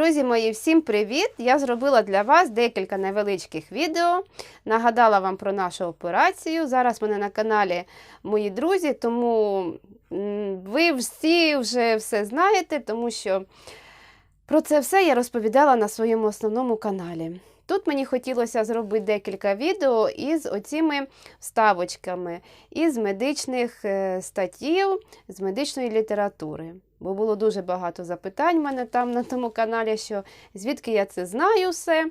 Друзі мої, всім привіт! Я зробила для вас декілька невеличких відео. Нагадала вам про нашу операцію. Зараз в мене на каналі мої друзі, тому ви всі вже все знаєте, тому що про це все я розповідала на своєму основному каналі. Тут мені хотілося зробити декілька відео із оціми вставочками, із медичних е, статтів, з медичної літератури. Бо було дуже багато запитань в мене там на тому каналі, що звідки я це знаю все.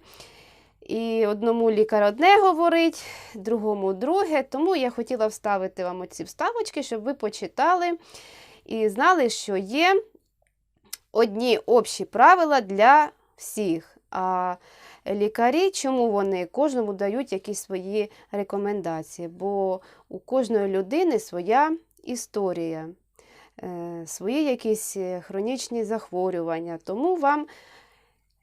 І одному лікар одне говорить, другому друге. Тому я хотіла вставити вам оці вставочки, щоб ви почитали і знали, що є одні общі правила для всіх. А лікарі, чому вони кожному дають якісь свої рекомендації? Бо у кожної людини своя історія, свої якісь е, хронічні захворювання, тому вам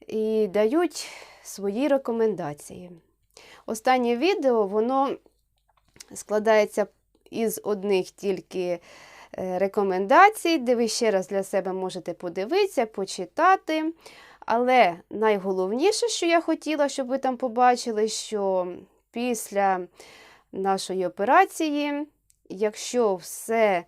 і дають свої рекомендації. Останнє відео воно складається із одних тільки е, рекомендацій, де ви ще раз для себе можете подивитися, почитати. Але найголовніше, що я хотіла, щоб ви там побачили, що після нашої операції, якщо все е,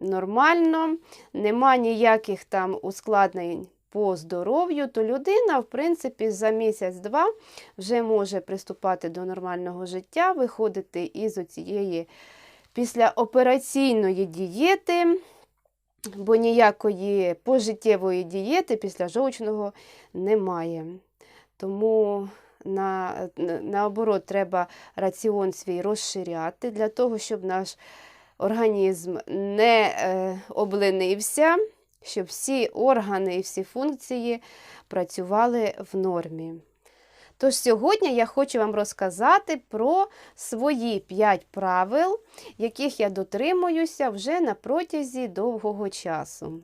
нормально, нема ніяких там ускладнень по здоров'ю, то людина, в принципі, за місяць-два вже може приступати до нормального життя, виходити із оцієї післяопераційної дієти бо ніякої пожиттєвої дієти після жовчного немає. Тому на, наоборот, треба раціон свій розширяти для того, щоб наш організм не е, обленився, щоб всі органи і всі функції працювали в нормі. Тож сьогодні я хочу вам розказати про свої 5 правил, яких я дотримуюся вже на протязі довгого часу.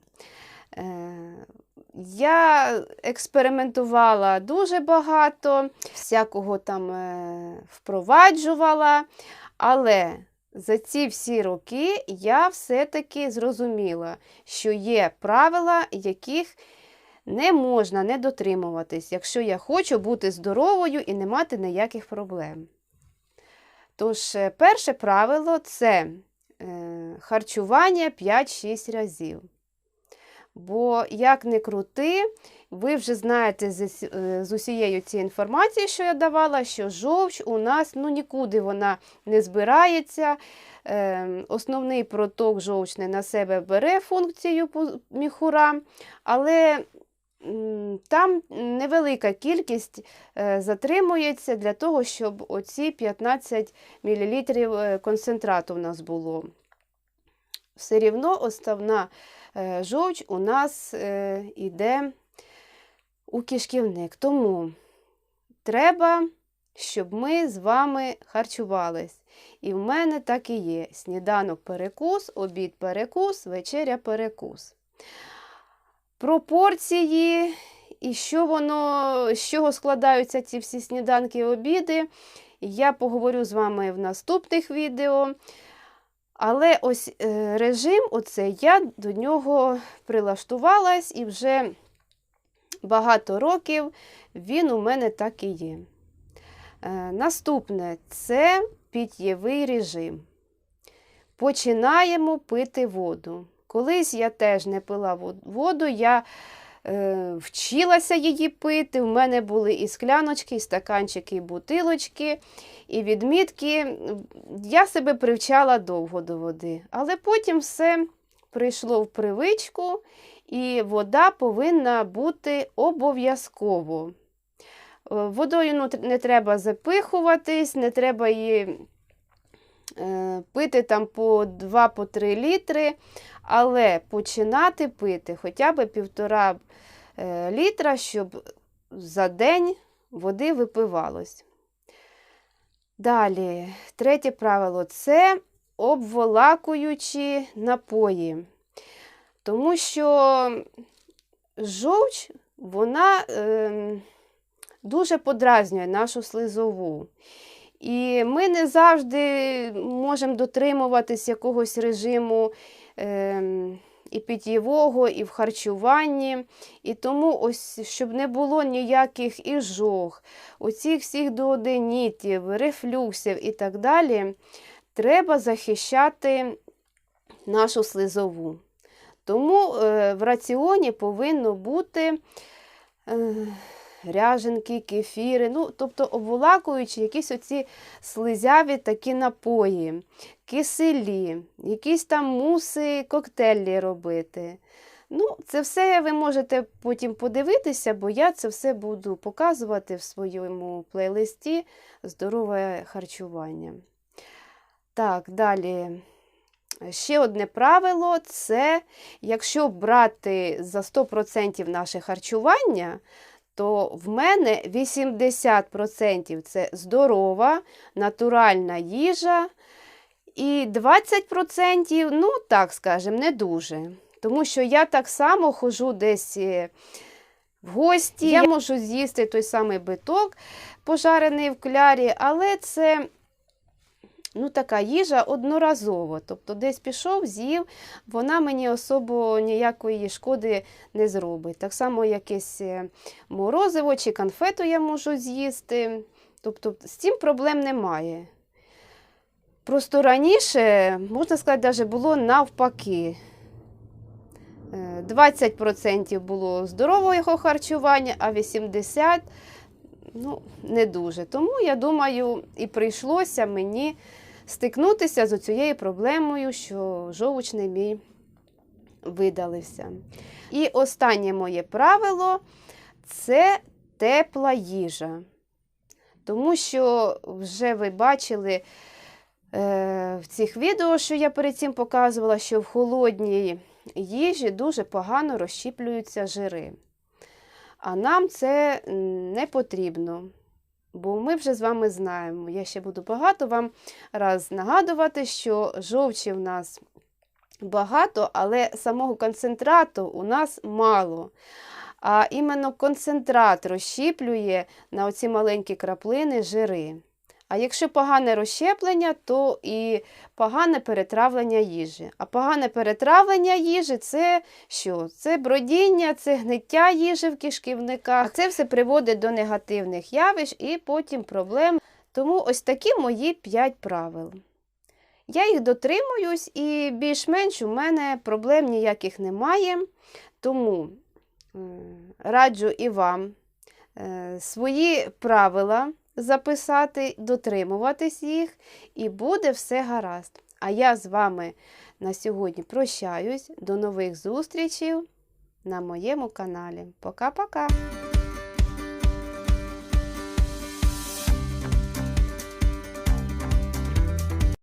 Е, я експериментувала дуже багато, всякого там е, впроваджувала, але за ці всі роки я все-таки зрозуміла, що є правила, яких не можна не дотримуватись, якщо я хочу бути здоровою і не мати ніяких проблем. Тож, е, перше правило це е, харчування 5-6 разів. Бо, як не крути, ви вже знаєте з, е, з усією цією інформацією, що я давала, що жовч у нас ну, нікуди вона не збирається. Е, Основний проток жовчний на себе бере функцію міхура, але там невелика кількість е, затримується для того, щоб оці 15 мл е, концентрату у нас було. Все рівно основна жовч у нас йде у кишківник. Тому треба, щоб ми з вами харчувались. І в мене так і є: сніданок перекус, обід перекус, вечеря перекус пропорції і що воно, з чого складаються ці всі сніданки і обіди. Я поговорю з вами в наступних відео. Але ось е, режим, оцей, я до нього прилаштувалась і вже багато років він у мене так і є. Е, наступне це питєвий режим. Починаємо пити воду. Колись я теж не пила воду, я е, вчилася її пити. У мене були і скляночки, і стаканчики, і бутилочки, і відмітки. Я себе привчала довго до води. Але потім все прийшло в привичку, і вода повинна бути обов'язково. Е, водою ну, не треба запихуватись, не треба її пити там по 2-3 літри. Але починати пити хоча б півтора е, літра, щоб за день води випивалось. Далі, третє правило це обволакуючі напої. Тому що жовч, вона е, дуже подразнює нашу слизову. І ми не завжди можемо дотримуватись якогось режиму Ем, і питєвого, і в харчуванні. І тому, ось, щоб не було ніяких іжог, оцих всіх дуоденітів, рефлюксів і так далі, треба захищати нашу слизову. Тому е, в раціоні повинно бути е, ряженки, кефіри, ну, тобто обволакуючи якісь оці слизяві такі напої, киселі, якісь там муси, коктейлі робити. Ну, це все ви можете потім подивитися, бо я це все буду показувати в своєму плейлисті Здорове харчування. Так, далі. Ще одне правило це якщо брати за 100% наше харчування, то в мене 80% це здорова, натуральна їжа. І 20%, ну так скажемо, не дуже. Тому що я так само ходжу десь е, в гості, я можу з'їсти той самий биток, пожарений в клярі, але це ну, така їжа одноразово. Тобто десь пішов, з'їв, вона мені особо ніякої шкоди не зробить. Так само якесь е, морозиво чи конфету я можу з'їсти. Тобто з цим проблем немає. Просто раніше, можна сказати, навіть було навпаки. Е, 20% було здорового харчування, а 80% ну, не дуже. Тому, я думаю, і прийшлося мені стикнутися з цією проблемою, що жовчний мій видалився. І останнє моє правило це тепла їжа. Тому що вже ви бачили е, в цих відео, що я перед цим показувала, що в холодній їжі дуже погано розщіплюються жири. А нам це не потрібно. Бо ми вже з вами знаємо. Я ще буду багато вам раз нагадувати, що жовчі в нас багато, але самого концентрату у нас мало. А іменно концентрат розщіплює на оці маленькі краплини жири. А якщо погане розщеплення, то і погане перетравлення їжі. А погане перетравлення їжі це що? Це бродіння, це гниття їжі в кишківниках. А це все приводить до негативних явищ і потім проблем. Тому ось такі мої 5 правил. Я їх дотримуюсь і більш-менш у мене проблем ніяких немає. Тому раджу і вам е, свої правила записати, дотримуватись їх, і буде все гаразд. А я з вами на сьогодні прощаюсь. До нових зустрічей на моєму каналі. Пока-пока!